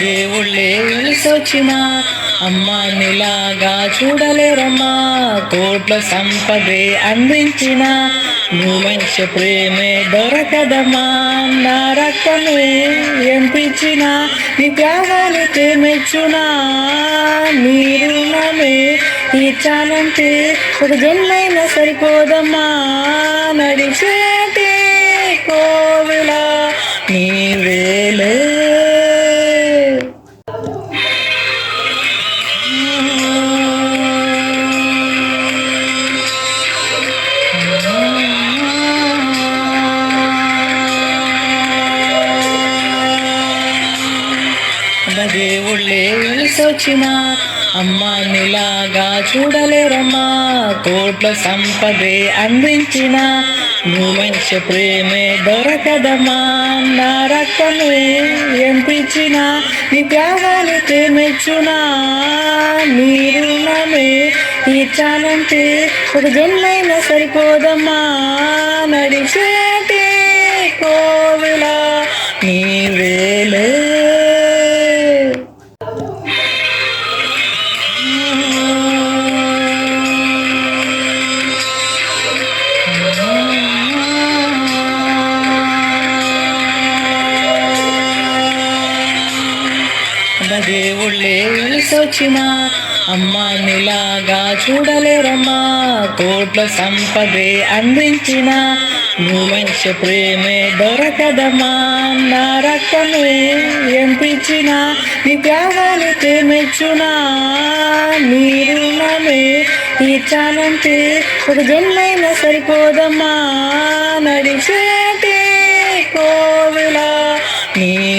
దేవుళ్ళే వెలిసొచ్చిన అమ్మా నీలాగా చూడలేరమ్మా. కోట్ల సంపదే అందించిన నువ్వంశ ప్రేమే దొరకదమ్మా. నా రక్తమే ఎంపించిన నీ త్యాగానికి మెచ్చునా నీ రుణమే తీర్చాలంటే ఒక జన్మైనా సరిపోదమ్మా. నడిచే దేవుళ్ళే వెలిసొచ్చిన అమ్మా నీలాగా చూడలేరమ్మా. కోట్ల సంపదే అందించిన నువ్వంశ ప్రేమే దొరకదమ్మా. నా రక్తమే ఎంపించిన నీ త్యాగానికి మెచ్చునా నీ రుణమే తీర్చాలంటే ఒక జన్మైనా సరిపోదమ్మా. నడిచే దేవుళ్ళే వెలిసొచ్చిన. అమ్మ నీలాగా చూడలేరమ్మా. కోట్ల సంపదే అందించిన. నువ్వంశ ప్రేమే దొరకదమ్మా. నా రక్తమే ఎంపించిన. నీ త్యాగానికి మెచ్చునా నీ రుణమే తీర్చాలంటే ఒక జన్మైనా సరిపోదమ్మా. నడిచేటి కోవిలా నీ